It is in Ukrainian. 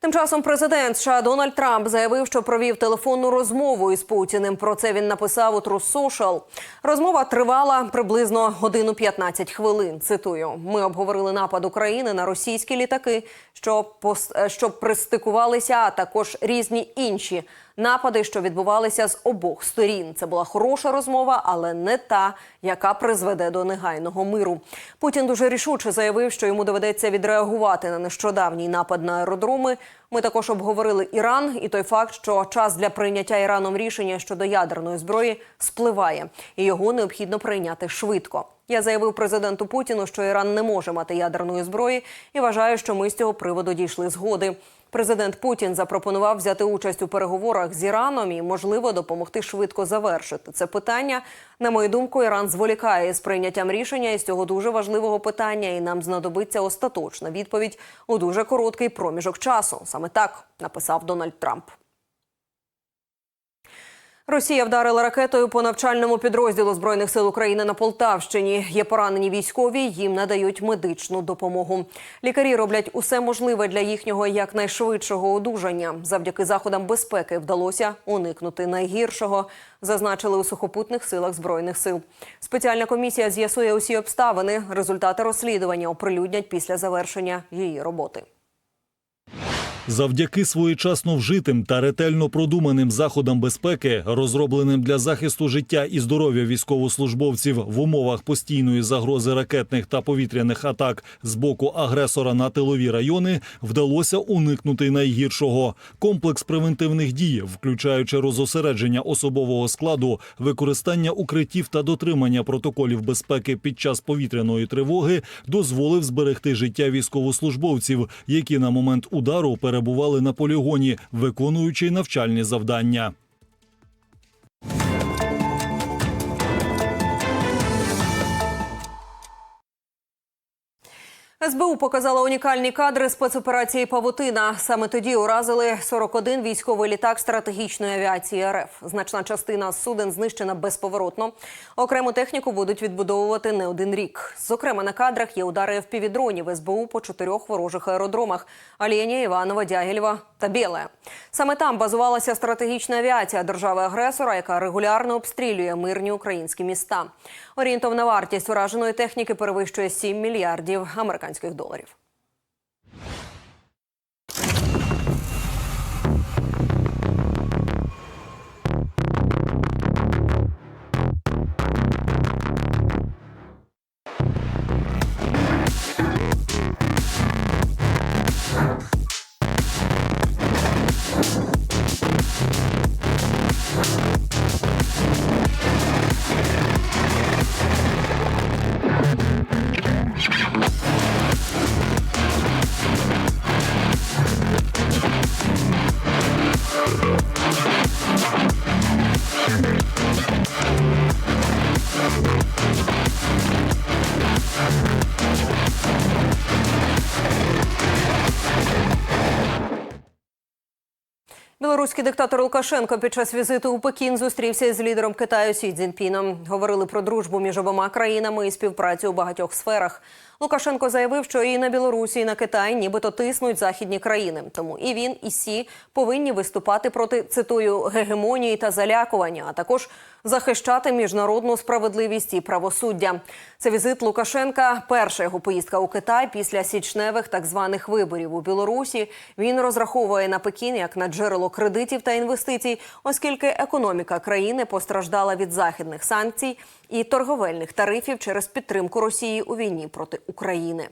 Тим часом президент США Дональд Трамп заявив, що провів телефонну розмову із Путіним. Про це він написав у True Social. Розмова тривала приблизно годину 15 хвилин. Цитую: ми обговорили напад України на російські літаки, що е, що пристикувалися, а також різні інші напади, що відбувалися з обох сторін. Це була хороша розмова, але не та, яка призведе до негайного миру. Путін дуже рішуче заявив, що йому доведеться відреагувати на нещодавній напад на аеродроми. Ми також обговорили Іран і той факт, що час для прийняття Іраном рішення щодо ядерної зброї спливає, і його необхідно прийняти швидко. Я заявив президенту Путіну, що Іран не може мати ядерної зброї, і вважаю, що ми з цього приводу дійшли згоди. Президент Путін запропонував взяти участь у переговорах з Іраном і, можливо, допомогти швидко завершити це питання. На мою думку, Іран зволікає з прийняттям рішення із цього дуже важливого питання, і нам знадобиться остаточна відповідь у дуже короткий проміжок часу. Саме так написав Дональд Трамп. Росія вдарила ракетою по навчальному підрозділу збройних сил України на Полтавщині. Є поранені військові, їм надають медичну допомогу. Лікарі роблять усе можливе для їхнього якнайшвидшого одужання. Завдяки заходам безпеки вдалося уникнути найгіршого. Зазначили у сухопутних силах збройних сил. Спеціальна комісія з'ясує усі обставини. Результати розслідування оприлюднять після завершення її роботи. Завдяки своєчасно вжитим та ретельно продуманим заходам безпеки, розробленим для захисту життя і здоров'я військовослужбовців в умовах постійної загрози ракетних та повітряних атак з боку агресора на тилові райони, вдалося уникнути найгіршого. Комплекс превентивних дій, включаючи розосередження особового складу, використання укриттів та дотримання протоколів безпеки під час повітряної тривоги, дозволив зберегти життя військовослужбовців, які на момент удару перебували на полігоні, виконуючи навчальні завдання. СБУ показала унікальні кадри спецоперації Павутина. Саме тоді уразили 41 військовий літак стратегічної авіації РФ. Значна частина суден знищена безповоротно. Окрему техніку будуть відбудовувати не один рік. Зокрема, на кадрах є удари впівдронів СБУ по чотирьох ворожих аеродромах: Алєнія, Іванова, Дягілєва та Біле. Саме там базувалася стратегічна авіація держави-агресора, яка регулярно обстрілює мирні українські міста. Орієнтовна вартість ураженої техніки перевищує 7 мільярдів американських доларів. Білоруський диктатор Лукашенко під час візиту у Пекін зустрівся із лідером Китаю Сі Цзіньпіном. Говорили про дружбу між обома країнами і співпрацю у багатьох сферах. Лукашенко заявив, що і на Білорусі, і на Китай нібито тиснуть західні країни. Тому і він, і Сі повинні виступати проти цитую гегемонії та залякування, а також захищати міжнародну справедливість і правосуддя. Це візит Лукашенка. Перша його поїздка у Китай після січневих так званих виборів у Білорусі. Він розраховує на Пекін як на джерело кредитів та інвестицій, оскільки економіка країни постраждала від західних санкцій і торговельних тарифів через підтримку Росії у війні проти України.